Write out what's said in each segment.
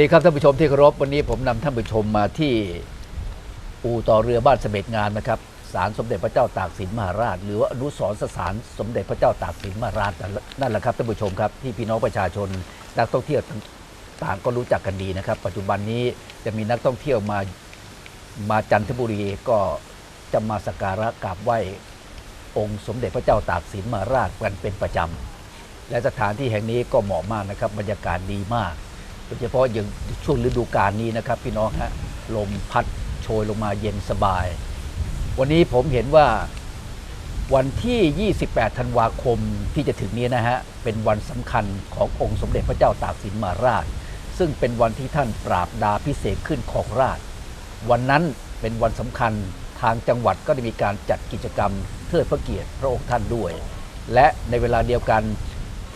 ดีครับท่านผู้ชมที่เคารพวันนี้ผมนำท่านผู้ชมมาที่อู่ต่อเรือบ้านเสม็ดงานนะครับศาลสมเด็จพระเจ้าตากสินมหาราช หรือว่าอนุสรสถานสมเด็จพระเจ้าตากสินมหาราชนั่นแหละครับท่านผู้ชมครับที่พี่น้องประชาชนนักท่องเที่ยวต่างก็รู้จักกันดีนะครับ ปัจจุบันนี้จะมีนักท่องเที่ยวมามาจันทบุรีก็จะมาสักการะกราบไหว้องค์สมเด็จพระเจ้าตากสินมหาราชกันเป็นประจำและสถานที่แห่งนี้ก็เหมาะมากนะครับบรรยากาศดีมาก ดยเฉพาะอย่างช่วงฤดูกาลนี้นะครับ พี่น้องฮะลมพัดโชยลงมาเย็นสบาย วันนี้ผมเห็นว่าวันที่ 28 ธันวาคมที่จะถึงนี้นะฮะ เป็นวันสำคัญขององค์สมเด็จพระเจ้าตากสินมหาราช ซึ่งเป็นวันที่ท่านปราบดาพิเศษขึ้นของราช วันนั้นเป็นวันสำคัญทางจังหวัดก็ได้มีการจัดกิจกรรมเทิดพระเกียรติพระองค์ท่านด้วย และในเวลาเดียวกัน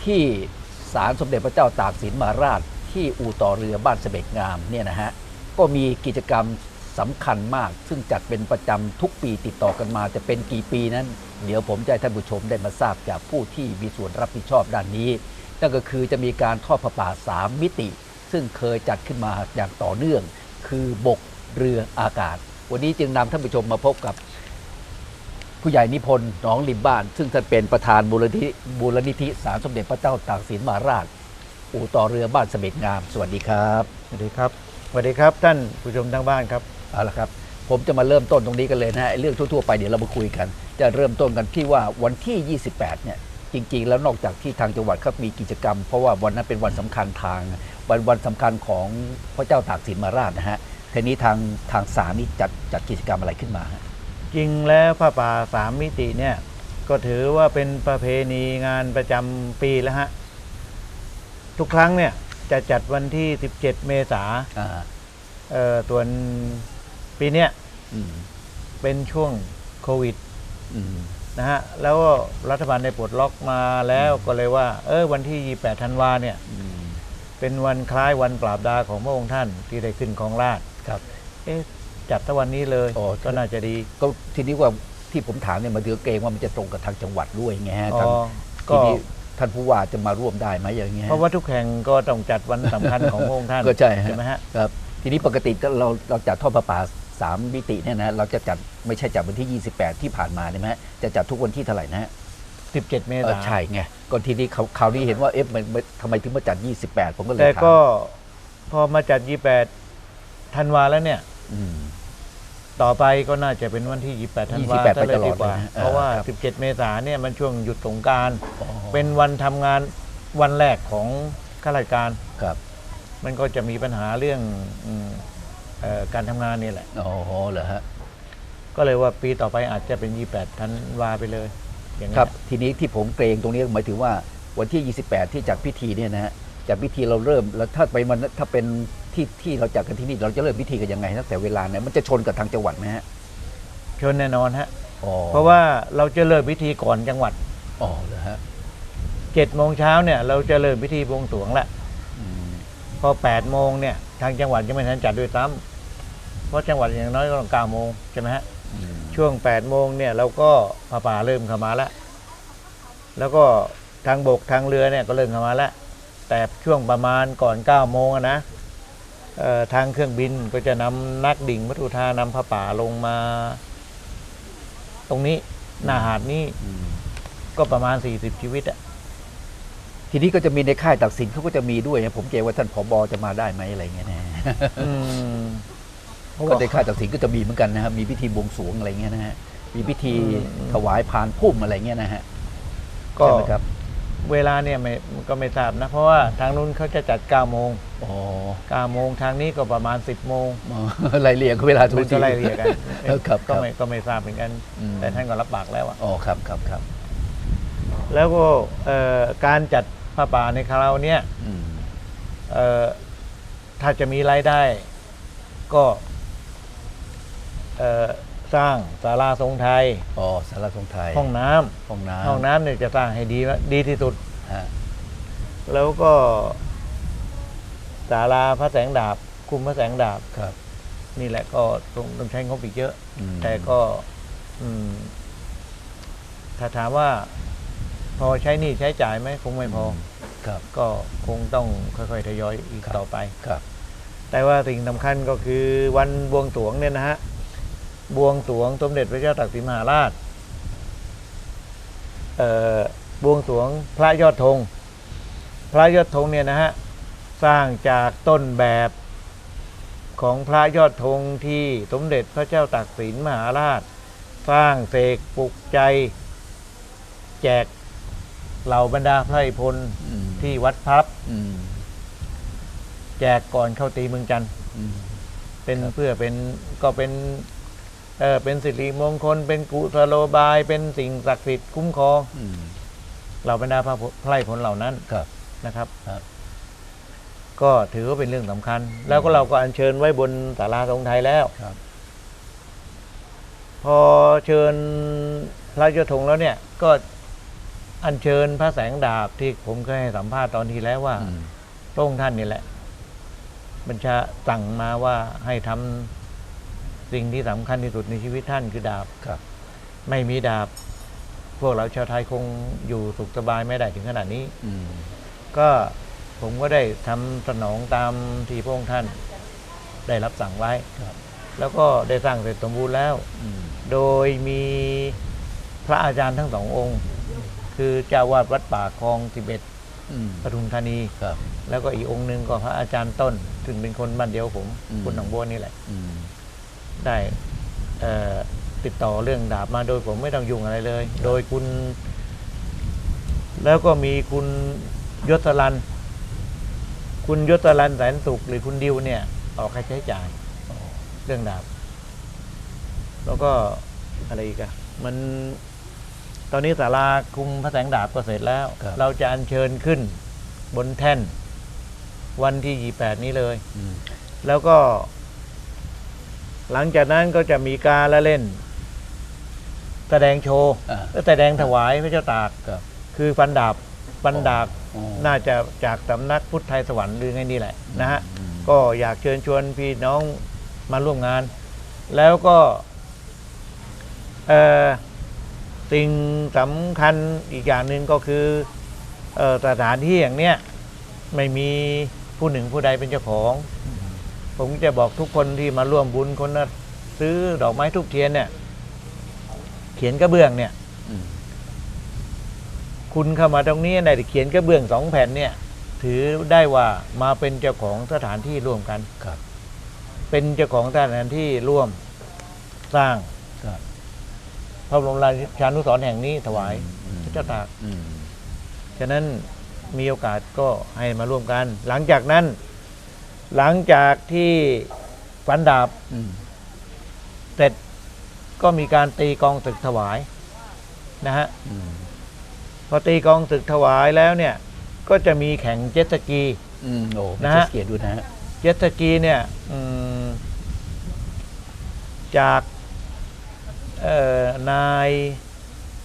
ที่ศาลสมเด็จพระเจ้าตากสินมหาราช ที่อู่ต่อเรือบ้านเสบ็จงามเนี่ยนะฮะก็มีกิจกรรมสำคัญมาก ซึ่งจัดเป็นประจำทุกปีติดต่อกันมา จะเป็นกี่ปีนั้น เดี๋ยวผมจะให้ท่านผู้ชมได้มาทราบจากผู้ที่มีส่วนรับผิดชอบด้านนี้ นั่นก็คือจะมีการทอดพระป่าสามมิติ ซึ่งเคยจัดขึ้นมาอย่างต่อเนื่อง คือบกเรืออากาศ วันนี้จึงนำท่านผู้ชมมาพบกับผู้ใหญ่นิพนธ์หนองริมบ้าน ซึ่งท่านเป็นประธานมูลนิธิมูลนิธิสารสมเด็จพระเจ้าตากสินมหาราช อู่ต่อเรือบ้านเสม็ดงาม สวัสดีครับสวัสดีครับสวัสดีครับท่านผู้ชมทางบ้านครับเอาละครับ ผมจะมาเริ่มต้นตรงนี้กันเลยนะฮะไอ้เรื่องทั่วๆไปเดี๋ยวเรามาคุยกัน จะเริ่มต้นกันที่ว่าวันที่ 28 เนี่ยจริง ๆ แล้วนอกจากที่ทางจังหวัดเขามีกิจกรรม เพราะว่าวันนั้นเป็นวันสำคัญทางวันวันสำคัญของพระเจ้าตากสินมหาราชนะฮะทีนี้ทางทางศาลนี่จัดจัดกิจกรรมอะไรขึ้นมาฮะจริงแล้วผ้าป่าสามมิติเนี่ยก็ถือว่าเป็นประเพณีงานประจำปีแล้วฮะ ทุกครั้งเนี่ยจะจัดวันที่ 17 เมษาอ่าเอ่อส่วนปีเนี้ยอืมเป็นช่วงโควิดอืมนะฮะ แล้วก็รัฐบาลได้ปลดล็อกมาแล้วก็เลยว่า เออวันที่ 28 ธันวาเนี่ย อืมเป็นวันคล้ายวันปราบดาของพระองค์ท่านที่ได้ขึ้นของราชย์ครับ เอ๊ะจัดตะวันนี้เลยอ๋อ ก็น่าจะดีก็ทีนี้ว่าที่ผมถามเนี่ยมันเดือเกรงว่ามันจะตรงกับทางจังหวัดด้วยไงฮะอ๋ทางอทีก็นี้ ท่านผู้ว่าจะมาร่วมได้ไหมอย่างเงี้ยเพราะว่าทุกแห่งก็ต้องจัดวันสำคัญของพระองค์ท่านก็ใช่ฮะไหมฮะครับทีนี้ปกติก็เราเราจัดทอดประปาสามมิติเนี่ยนะเราจะจัดไม่ใช่จัดวันที่ 28 ที่ผ่านมาใช่ไหมฮะจะจัดทุกวันที่เท่าไหร่นะฮะ17 เมเออษายนใช่ไงก่อนทีนี้เขาคราวนี้เห็นว่าเอ๊ะมันมันทำไมถึงมาจัด 28 ผมก็เลยแต่ถามก็พอมาจัด 28ธันวาแล้วเนี่ยอืม ต่อไปก็น่าจะเป็นวันที่ 28ธันวา28ซะเลยไปตลอดดีกว่าเลยนะเพราะว่า ครับ17 เมษายนเนี่ยมันช่วงหยุดสงกรารอ๋อ เป็นวันทำงานวันแรกของข้าราชการ ครับมันก็จะมีปัญหาเรื่องอืมเอ่อการทำงานนี่แหละ อ๋อเหรอฮะ ก็เลยว่าปีต่อไปอาจจะเป็น 28ธันวาไปเลย อย่างนี้ครับทีนี้ที่ผมเกรงตรงนี้หมายถึงว่าวันที่ 28 ที่จัดพิธีเนี่ยนะฮะจัดพิธีเราเริ่มแล้วถ้าไปมันถ้าเป็น ที่ที่เราจัดกันที่นี่เราจะเริ่มพิธีกันยังไงตั้งแต่เวลาไหนมันจะชนกับทางจังหวัดไหมฮะชนแน่นอนฮะอ๋อเพราะว่าเราจะเริ่มพิธีก่อนจังหวัดอ๋อเหรอฮะเจ็ดโมงเช้าเนี่ย เราจะเริ่มพิธีบวงสรวงละอืมพอแปดโมงเนี่ยทางจังหวัดยังไม่ทันจัดด้วยซ้ำเพราะจังหวัดอย่างน้อยก็ต้องเก้าโมงใช่ไหมฮะ อืมช่วงแปดโมงเนี่ยเราก็ป่าป่าเริ่มเข้ามาแล้ว แล้วก็ทางบกทางเรือเนี่ยก็เริ่มเข้ามาแล้ว แต่ช่วงประมาณก่อนเก้าโมงอะนะเอ่อ ทางเครื่องบินก็จะนำนักดิ่งวัตถุธานำผ้าป่าลงมา ตรงนี้หน้าหาดนี้อืมก็ประมาณ 40 ชีวิตอะทีนี้ก็จะมีในค่ายตักสินเขาก็จะมีด้วยนะผมเกรงว่าท่านผบจะมาได้ไหมอะไรเงี้ยนะอืมเพราะก็ว่าในค่ายตักสินก็จะมีเหมือนกันนะครับมีพิธีบวงสรวงอะไรเงี้ยนะฮะมีพิธีอืมถวายพานพุ่มอะไรเงี้ยนะฮะก็ใช่ไหมครับ เวลาเนี่ยไม่ก็ไม่ทราบนะ เพราะว่าทางนู้นเขาจะจัด 9 โมง อ๋อ9 โมงทางนี้ก็ประมาณ 10 โมงอ๋อไล่เรียงเวลาทุมักนทีก็ไล่เรียกันเออครับก็ครับไม่ก็ไม่ทราบเหมือนกันอืมแต่ท่านก็รับปากแล้วอะอ๋อครับครับครับ แล้วก็เอ่อการจัดผ้าป่าในคราวเนี้ยอืมเอ่อถ้าจะมีรายได้ก็เอ่อ สร้างศาลาทรงไทย อ๋อสารทรงไทยห้องน้ำห้องน้ำห้องน้ำเนี่ยจะสร้างให้ดีดีที่สุด ฮะแล้วก็ศาลาพระแสงดาบ คุมพระแสงดาบ ครับนี่แหละก็ต้องต้องใช้งบอีกเยอะ อืมแต่ก็ อืม ถ้าถามว่า พอใช้หนี่ใช้จ่ายไหมคงไม่พอครับ ก็คงต้องค่อยๆทยอยอีกครับ ต่อไป ครับ แต่ว่าสิ่งสำคัญก็คือวันบวงสรวงเนี่ยนะฮะ บวงสรวงสมเด็จพระเจ้าตากสินมหาราชเอ่อบวงสรวงพระยอดธง พระยอดธงเนี่ยนะฮะสร้างจากต้นแบบของพระยอดธงที่สมเด็จพระเจ้าตากสินมหาราช สร้างเสกปลุกใจ แจกเหล่าบรรดาไพร่พลอืมที่วัดพับอืมแจกก่อนเข้าตีเมืองจันทร์อืมเป็นครับเพื่อเป็นก็เป็น เออเป็นสิริมงคล เป็นกุศโลบาย เป็นสิ่งศักดิ์สิทธิ์คุ้มครองอืมเหล่าบรรดาพระไพร่พลเหล่านั้นครับนะครับครับก็ถือว่าเป็นเรื่องสำคัญ แล้วก็เราก็อัญเชิญไว้บนศาลาทรงไทยแล้วครับพอเชิญพระยศธงแล้วเนี่ย ก็อัญเชิญพระแสงดาบที่ผมเคยให้สัมภาษณ์ตอนที่แล้วว่าอืมพระองค์ท่านนี่แหละ บัญชาสั่งมาว่าให้ทำ สิ่งที่สำคัญที่สุดในชีวิตท่านคือดาบครับ ไม่มีดาบ พวกเราชาวไทยคงอยู่สุขสบายไม่ได้ถึงขนาดนี้อืมก็ผมก็ได้ทำสนองตามที่พระองค์ท่านได้รับสั่งไว้ครับแล้วก็ได้สร้างเสร็จสมบูรณ์แล้วอืมโดยมีพระอาจารย์ทั้งสององค์ คือเจ้าวาดวัดป่าคลองสิบเอ็ดอืมปทุมธานีครับแล้วก็อีกองค์หนึ่งก็พระอาจารย์ต้นซึ่งเป็นคนบ้านเดียวผมอืมคนหนองบัวนี่แหละอืม ได้เอ่อติดต่อเรื่องดาบมาโดยผมไม่ต้องยุ่งอะไรเลย โดยคุณ แล้วก็มีคุณยศรันคุณยศรันแสนสุขหรือคุณดิวเนี่ย ออกค่าใช้จ่ายอ๋อเรื่องดาบ แล้วก็อะไรอีกอะมันตอนนี้ศาลาคุมพระแสงดาบก็เสร็จแล้วครับเราจะอัญเชิญขึ้นบนแท่น วันที่ยี่แปดนี้เลยอืมแล้วก็ หลังจากนั้นก็จะมีการละเล่น แสดงโชว์อ่า และแสดงถวายพระเจ้าตาก ครับ คือฟันดาบฟันดาบอ๋อน่าจะจากสำนักพุทธไทยสวรรค์หรือไงนี่แหละนะฮะ อืม ก็อยากเชิญชวนพี่น้องมาร่วมงาน แล้วก็เอ่อสิ่งสำคัญอีกอย่างหนึ่งก็คือเอ่อสถานที่อย่างเนี้ยไม่มีผู้หนึ่งผู้ใดเป็นเจ้าของ ผมจะบอกทุกคนที่มาร่วมบุญคนละซื้อดอกไม้ทุกเทียนเนี่ย เขียนกระเบื้องเนี่ยอืมคุณเข้ามาตรงนี้ในเขียนกระเบื้องสองแผ่นเนี่ย ถือได้ว่ามาเป็นเจ้าของสถานที่ร่วมกันครับ เป็นเจ้าของสถานที่ร่วมสร้างครับพระบรมราชานุสรณ์แห่งนี้ถวายอืมพระเจ้าตากอืมฉะนั้นมีโอกาสก็ให้มาร่วมกัน หลังจากนั้น หลังจากที่ฝันดาบอืมเสร็จก็มีการตีกองศึกถวายนะฮะอืมพอตีกองศึกถวายแล้วเนี่ย ก็จะมีแข่งเจ็ตสกีอืมโอ้นะนะฮะเกียรติดูนะฮะเจ็ตสกีเนี่ยอืมจากเอ่อนาย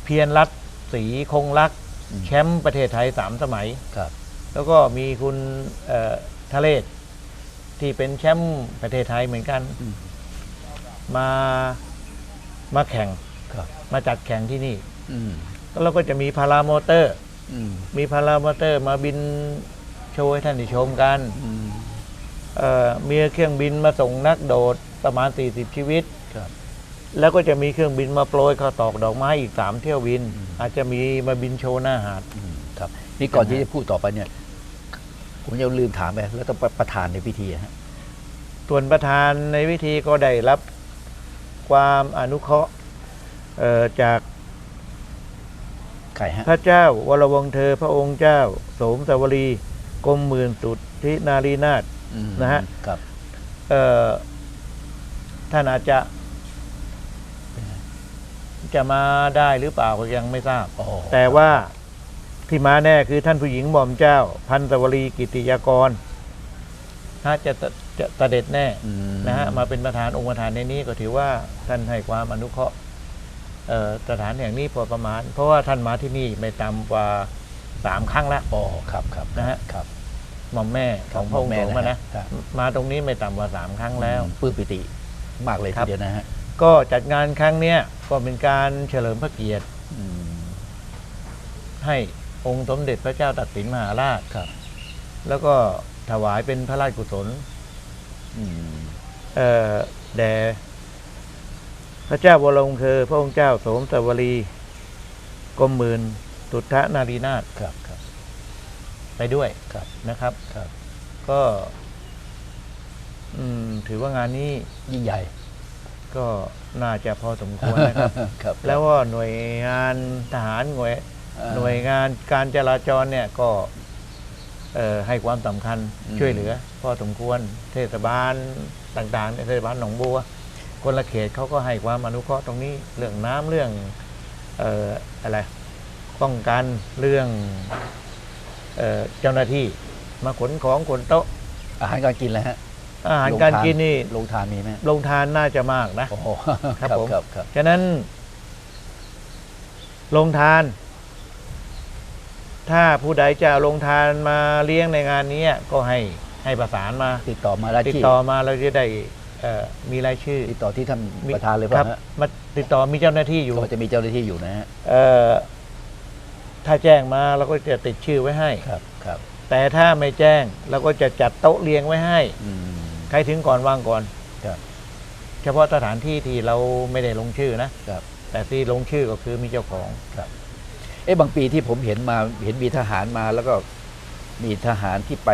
เพียรรัตน์ศรีคงรักอืมแชมป์ประเทศไทยสามสมัยครับ แล้วก็มีคุณเอ่อทะเลศ ที่เป็นแชมป์ประเทศไทยเหมือนกันอืม มามาแข่งครับ มาจัดแข่งที่นี่อืมแล้วก็จะมีพารามอเตอร์ อืมมีพารามอเตอร์มาบินโชว์ให้ท่านได้ชมกันอืมเอ่อมีเครื่องบินมาส่งนักโดดประมาณ 40 ชีวิต ครับ แล้วก็จะมีเครื่องบินมาโปรยข้าวตอกดอกไม้อีก 3 เที่ยวบินอืมอาจจะมีมาบินโชว์หน้าหาด อืมครับนี่ก่อนที่จะพูดต่อไปเนี่ย ผมยังลืมถามไปแล้วต้องประธานในพิธีฮะส่วนประธานในวิธีก็ได้รับความอนุเคราะห์เอ่อจากใครฮะพระเจ้าวรวงศ์เธอพระองค์เจ้า โสมสวรีกรมหมื่นสุดทินารีนาถอืมนะฮะครับเอ่อท่านอาจจะ จะมาได้หรือเปล่าก็ยังไม่ทราบอ๋อแต่ว่า ที่มาแน่คือท่านผู้หญิงหม่อมเจ้า พันสวรีกิติยากรถ้าจะจะจะเสด็จแน่อืมนะฮะมาเป็นประธานองค์ประธานในนี้ก็ถือว่าท่านให้ความอนุเคราะห์เอ่อสถานแห่งนี้พอประมาณ เพราะว่าท่านมาที่นี่ไม่ต่ำกว่าสามครั้งแล้วอ๋อครับครับนะฮะครับหม่อมแม่ของพระองค์แม่สงฆ์อะนะครับมาตรงนี้ไม่ต่ำกว่าสามครั้งแล้วอืมปลื้มปิติมากเลยครัทีบเดียวนะฮะก็จัดงานครั้งเนี้ยก็เป็นการเฉลิมพระเกียรติอืมให้ องค์สมเด็จพระเจ้าตากสินมหาราชครับ แล้วก็ถวายเป็นพระราชกุศลอืมเอ่อแด่พระเจ้าบรมคือพระองค์เจ้าโสมสวรีกรมหมื่นตุทะนารีนาถครับครับ ไปด้วยครับนะครับครับ ก็ อืม ถือว่างานนี้ยิ่งใหญ่ ก็น่าจะพอสมควรนะครับครับแล้วก็หน่วยงานทหารหน่วยอ่า หน่วยงานการจราจรเนี่ยก็เอ่อให้ความสำคัญอืมช่วยเหลือพอสมควรเทศบาลต่างๆเนี่ยเทศบาลหนองบัว คนละเขตเขาก็ให้ความอนุเคราะห์ตรงนี้เรื่องน้ำเรื่องเอ่ออะไรป้องกันเรื่องเอ่อเจ้าหน้าที่มาขนของขนโต๊ะอาหารการกินแล้วฮะอาหารการกินนี่ลงทานมีไหมลงทานน่าจะมากนะโอ้โหครับผมครับครับฉะนั้นลงทาน ถ้าผู้ใดจะเอาลงทานมาเลี้ยงในงานนี้ก็ให้ให้ประสานมาติดต่อมาแล้วติดที่ต่อมาเราจะได้เอ่อมีรายชื่อติดต่อที่ท่านมีประธานเลยคป่ะรับฮะมาติดต่อมีเจ้าหน้าที่อยู่ก็จะมีเจ้าหน้าที่อยู่นะฮะเอ่อถ้าแจ้งมาเราก็จะติดชื่อไว้ให้ ครับครับแต่ถ้าไม่แจ้งเราก็จะจัดโต๊ะเรียงไว้ให้ อืม ใครถึงก่อนวางก่อนครับ เฉพาะสถานที่ที่เราไม่ได้ลงชื่อนะ ครับ แต่ที่ลงชื่อก็คือมีเจ้าของ เอ๊ะบางปีที่ผมเห็นมาเห็นมีทหารมาแล้วก็มีทหารที่ไป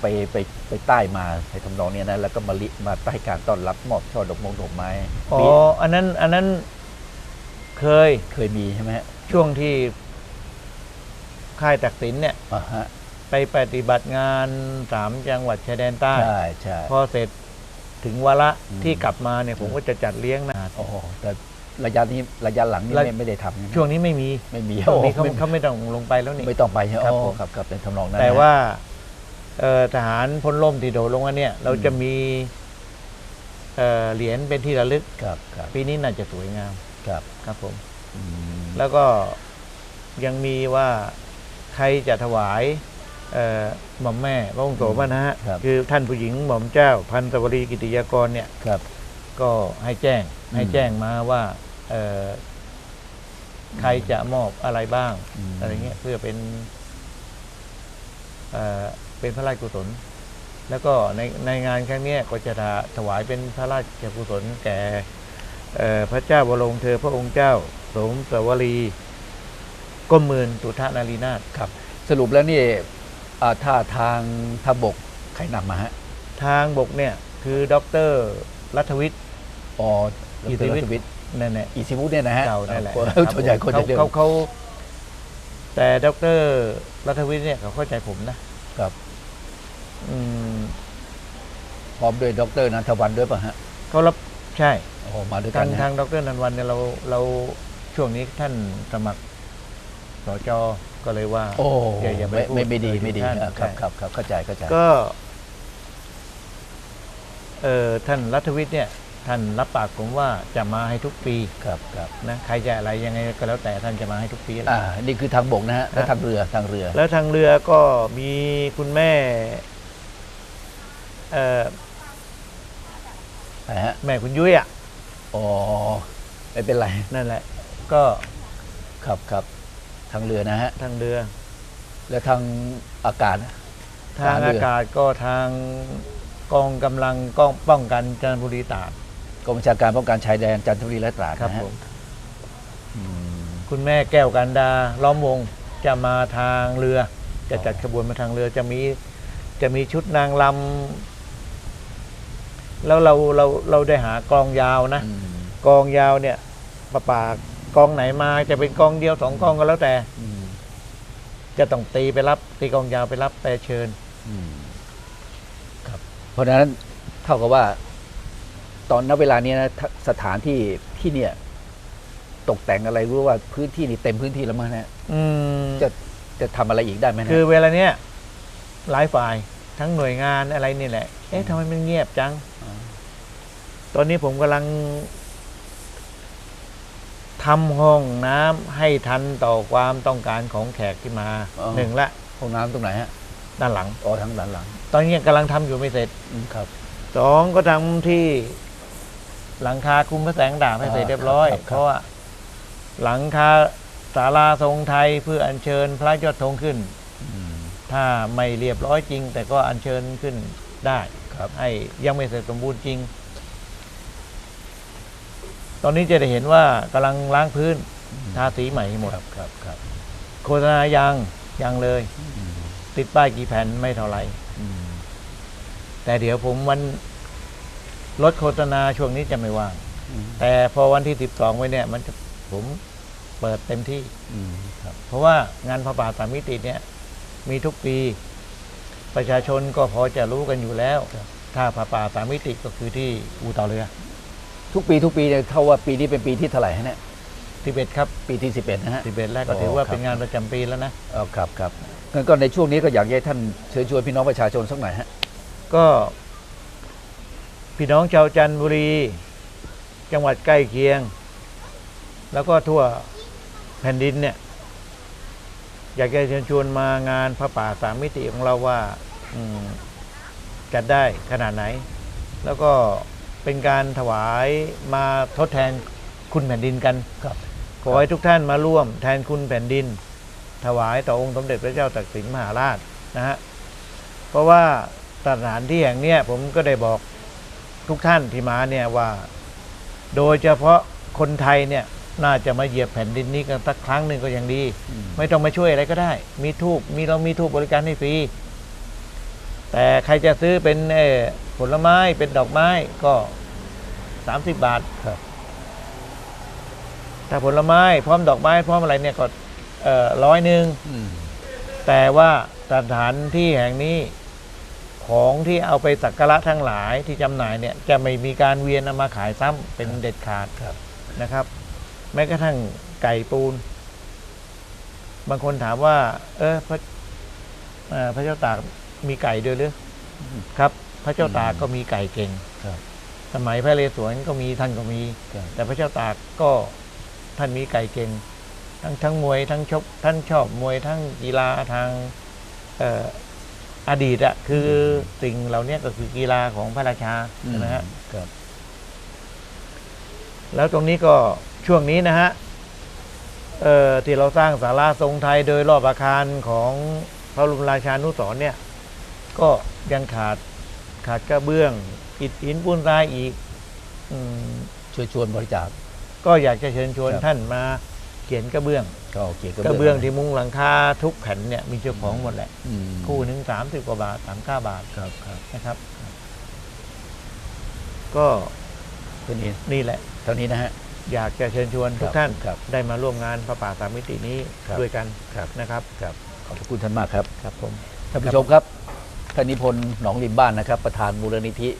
ไปไปไปใต้มาในทำนองเนี้ยนะแล้วก็มาลิมาใต้การต้อนรับมอบช่อดอกมงดอกไม้อ๋อมีอันนั้นอันนั้นเคยเคยมีใช่ไหมฮะช่วงที่ค่ายตักสินเนี่ยอ่าฮะไปปฏิบัติงานสามจังหวัดชายแดนใต้ใช่ใช่พอเสร็จถึงวาระอืมที่กลับมาเนี่ยผมก็จะจัดเลี้ยงนะโอ้โหแต่ ระยะนี้ระยะหลังนี่ระไม่ไม่ได้ทำใไหมช่วงนี้ไม่มีไม่มีช่วงนี้เขาโอ้ไม่เขาไม่ต้องลงไปแล้วนี่ไม่ต้องไปใช่ไหมครับโอ้ผมครับครับในทำนองนั้นแต่นะว่าเอ่อทหารพลล่มที่โดดลงมาเนี่ย เราจะมีเอ่อเหรียญเป็นที่ระลึกครับครับปีนี้น่าจะสวยงามครับครับผมอืมแล้วก็ยังมีว่าใครจะถวายเอ่อหม่อมแม่พระองค์โสมนะฮะครับคือท่านผู้หญิงหม่อมเจ้า พันสวรีกิติยากรเนี่ยครับก็ให้แจ้งอืมให้แจ้งมาว่าเอ่อ ใครจะมอบอะไรบ้างมอะไรเงี้ยเพื่อเป็นเอ่อเป็นพระราชกุศล แล้วก็ในในงานครั้งเนี้ยก็จะถวายเป็นพระราชกุศลแก่เอ่อพระเจ้าบรมเธอพระองค์เจ้า สมสวรีก้มหมื่นตุทะนารีนาถครับ สรุปแล้วนี่อ่าถ้าทางทางบกใครนำมาฮะ ทางบกเนี่ยคือดรรัฐวิทย์อ๋ออิอิททธิธิวิวิททย์วิทย์ นั่นแหละอิสิวุฒเนี่ยนะฮะเก่านั่นแหละคนครับส่วนใหญ่คนจะเรียกเขาเขาแต่ดรรัฐวิทย์เนี่ยเขาเข้าใจผมนะครับอืมพร้อมด้วยดรนันทวันด้วยป่ะฮะเขารับใช่โอ้โหมาด้วยกัทานงนะทางดรนันวันเนี่ยเราเราช่วงนี้ท่านสมัครสจก็เลยว่า โอ้อย่าอย่าไปไม่พูดไม่ไม่ดีไม่ดีท่านอะครับใช่ครับครับเข้าใจเข้าใจก็ เอ่อท่านรัฐวิทย์เนี่ย ท่านรับปากผมว่าจะมาให้ทุกปีครับครับนะใครจะอะไรยังไงก็แล้วแต่ท่านจะมาให้ทุกปีแหละอ่านี่คือทางบกนะฮะแล้วทางเรือทางเรือ แล้วทางเรือก็มีคุณแม่เอ่อนะฮะแม่คุณยุ้ยอะอ๋อไม่เป็นไรนั่นแหละ ก็ครับครับทางเรือนะฮะทางเรือ แล้วทางอากาศทางทางเรืออากาศก็ทางกองกำลังกองป้องกันจันทบุรีตราด กองบัญชาการป้องกันชายแดนจันทบุรีและตราดครับนะฮะผมอืมคุณแม่แก้วกันดาล้อมวงจะมาทางเรือ จะจัดขบวนมาทางเรือจะมีจะมีชุดนางลำแล้วเราเราเราได้หากลองยาวนะ อืมกองยาวเนี่ยประปากองไหนมาจะเป็นกองเดียวสองกองก็แล้วแต่ อืมจะต้องตีไปรับ ตีกองยาวไปรับไปเชิญ อืมครับเพราะฉะนั้นเท่ากับว่า ตอนนเวลานี้นะถ้าสถานที่ที่เนี่ย ตกแต่งอะไรรู้ว่าพื้นที่นี่เต็มพื้นที่แล้วมั้งนะอืมจะจะทำอะไรอีกได้ไหมนะคือเวลาเนี้ยหลายฝ่ายทั้งหน่วยงานอะไรนี่แหละ เอ๊ะทำไมมันเงียบจัง ตอนนี้ผมกำลังทำห้องน้ำให้ทันต่อความต้องการของแขกที่มาหนึ่งละห้องน้ำตรงไหนฮะด้านหลัง อ๋อทั้งหลังหลัง ตอนนี้กำลังทำอยู่ไม่เสร็จอืมครับ สองก็ทำที่ หลังคาคุมพระแสงดาบให้เสร็จเรียบร้อยครับครับเพราะว่าหลังคาศาลาทรงไทยเพื่ออัญเชิญพระยอดธงขึ้นอืมถ้าไม่เรียบร้อยจริง แต่ก็อัญเชิญขึ้นได้คครับให้ยังไม่เสร็จสมบูรณ์จริง ตอนนี้จะได้เห็นว่ากำลังล้างพื้นทาสีใหม่หมดครับครับครับโฆษณายังยังเลยอืมติดป้ายกี่แผ่นไม่เท่าไหร่อืมแต่เดี๋ยวผมวัน ลดโฆษณาช่วงนี้จะไม่ว่างอืมแต่พอวันที่สิบสองไว้เนี่ยมันจะผมเปิดเต็มที่อืมครับเพราะว่างานพระป่าสามมิติเนี่ยมีทุกปี ประชาชนก็พอจะรู้กันอยู่แล้ว ถ้าพระป่าสามมิติก็คือที่อู่ต่อเรือ ทุกปีทุกปีเนี่ยเท่าว่าปีนี้เป็นปีที่เท่าไหร่ฮะเนี่ยทิเบตครับปีที่สิบเอ็ดนะฮะทิเบตแรกก็อ๋อถือว่าครับเป็นงานประจำปีแล้วนะอ๋อครับครับงั้นก็ในช่วงนี้ก็อยากให้ท่านเชิญชวนพี่น้องประชาชนสักหน่อยฮะก็ พี่น้องชาวจันทบุรี จังหวัดใกล้เคียง แล้วก็ทั่วแผ่นดินเนี่ย อยากจะเชิญชวนมางานพระป่าสามมิติของเราว่าอืมจัดได้ขนาดไหน แล้วก็เป็นการถวายมาทดแทนคุณแผ่นดินกันครับขอให้ทุกท่านมาร่วมแทนคุณแผ่นดิน ถวายต่อองค์สมเด็จพระเจ้าตากสินมหาราชนะฮะเพราะว่าสถานที่แห่งเนี้ยผมก็ได้บอก ทุกท่านที่มาเนี่ยว่า โดยเฉพาะคนไทยเนี่ยน่าจะมาเหยียบแผ่นดินนี้กันสักครั้งหนึ่งก็ยังดี ไม่ต้องมาช่วยอะไรก็ได้ มีทูบมีเรามีทูบบริการให้ฟรีแต่ใครจะซื้อเป็นเอ่อผลไม้เป็นดอกไม้ก็สามสิบบาทครับถ้าผลไม้พร้อมดอกไม้พร้อมอะไรเนี่ยก็ร้อยหนึ่งอืมแต่ว่าสถานที่แห่งนี้ ของที่เอาไปสักการะทั้งหลายที่จำหน่ายเนี่ยจะไม่มีการเวียนเอามาขายซ้ำเป็นเด็ดขาดครับนะครับ แม้กระทั่งไก่ปูน บางคนถามว่า เออพระเอ่อพระเจ้าตากมีไก่ด้วยหรือครับ พระเจ้าตากก็มีไก่เก่งครับสมัยพระนเรศวรก็มีท่านก็มีครับแต่พระเจ้าตากก็ท่านมีไก่เก่ง ทั้งทั้งมวยทั้งชกท่านชอบมวยทั้งกีฬาทางเอ่ออดีตอะคือสิ่งเหล่านี้ก็คือกีฬาของพระราชาใช่ไหมฮะครับแล้วตรงนี้ก็ช่วงนี้นะฮะเอ่อที่เราสร้างศาลาทรงไทยโดยรอบอาคารของพระบรมราชานุสรณ์เนี่ย ก็ยังขาดขาดกระเบื้องอิฐหินปูนทรายอีกอืมช่วยชวนบริจาคก็อยากจะเชิญชวนครับท่านมา เขียนกระเบื้องก็เกี่ยวกับกระเบื้องที่มุงหลังคาทุกแผ่นเนี่ยมีเจ้าของหมดแหละ อืมคู่หนึ่งสามสิบกว่าบาทสามเก้าบาทครับครับนะครับ ก็เท่านี้นี่แหละ เท่านี้นะฮะ อยากจะเชิญชวนทุกครับท่านครับได้มาร่วมงานพระป่าสามมิตินี้ครับ ด้วยกันครับนะครับครับขอบพระคุณท่านมากครับ ครับผม ท่านผู้ชมครับ ท่านนิพนธ์หนองริมบ้านนะครับ ประธานมูลนิธิ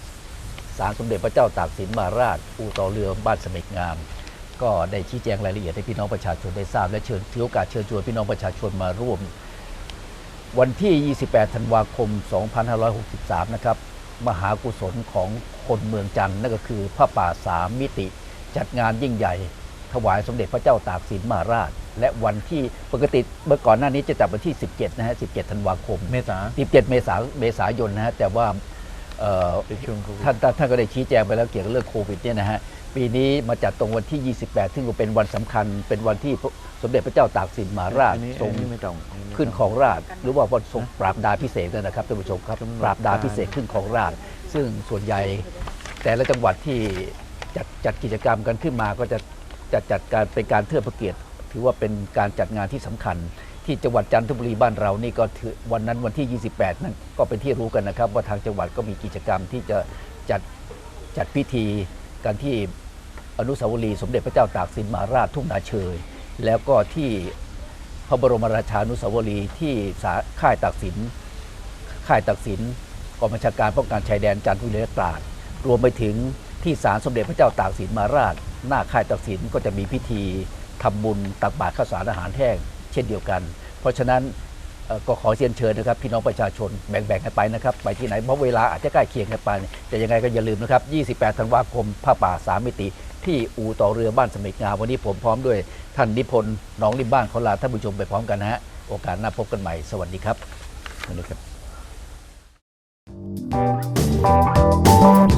ศาลสมเด็จพระเจ้าตากสินมหาราช อู่ต่อเรือบ้านเสม็กงาม ก็ได้ชี้แจงรายละเอียดให้พี่น้องประชาชนได้ทราบ และเชิญถือโอกาสเชิญชวนพี่น้องประชาชนมาร่วม วันที่ 28 ธันวาคม 2563 นะครับ มหากุศลของคนเมืองจันทร์นั่นก็คือพระป่าสามมิติ จัดงานยิ่งใหญ่ ถวายสมเด็จพระเจ้าตากสินมหาราช และวันที่ปกติเมื่อก่อนหน้านี้จะจัดวันที่ 17 นะฮะ 17 ธันวาคม เมษา17 เมษาเมษายนนะฮะแต่ว่าเอ่อเป็นช่วงโควิดท่านท่านท่านก็ได้ชี้แจงไปแล้วเกี่ยวกับเรื่องโควิดเนี่ยนะฮะ ปีนี้มาจัดตรงวันที่ 28 ซึ่งก็เป็นวันสำคัญ เป็นวันที่สมเด็จพระเจ้าตากสินมหาราชอันนี้ทรงอันนี้ไม่ต้องอันนี้ไม่ต้อง ขึ้นของราชหรือว่าวันทรงปราบดาพิเศษกนะครับท่านผู้ชมครับกำหนดปราบดาพิเศษกขึ้นของราช ซึ่งส่วนใหญ่แต่ละจังหวัดที่จัดจัดกิจกรรมกันขึ้นมาก็จะจัดจัดการเป็นการเทิดพระเกียรติ ถือว่าเป็นการจัดงานที่สำคัญ ที่จังหวัดจันทบุรีบ้านเรานี่ก็ถือวันนั้นวันที่ 28 นั่นก็เป็นที่รู้กันนะครับ ว่าทางจังหวัดก็มีกิจกรรมที่จะจัด จัดพิธีกันที่ อนุสาวรีย์สมเด็จพระเจ้าตากสินมหาราชทุ่งนาเชย แล้วก็ที่พระบรมราชานุสาวรีย์ที่สาค่ายตากสิน ค่ายตักสินกองบัญชาการป้องกันชายแดนจันทบุรีและตราดรวมไปถึงที่ศาลสมเด็จพระเจ้าตากสินมหาราช หน้าค่ายตักสินก็จะมีพิธีทำบุญตักบาตรข้าวสารอาหารแห้งเช่นเดียวกัน เพราะฉะนั้นก็ขอเชิญเชิญนะครับพี่น้องประชาชนแบ่งๆกันไปนะครับไปที่ไหนเพราะเวลาอาจจะใกล้เคียงกันไปแต่ยังไงก็อย่าลืมนะครับ 28 ธันวาคมผ้าป่าสามมิติ ที่อู่ต่อเรือบ้านสมิกงาวันนี้ผมพร้อมด้วยท่านนิพนธ์น้องริมบ้านขอลาท่านผู้ชมไปพร้อมกันนะฮะโอกาสหน้าพบกันใหม่สวัสดีครับสวัสดีครับ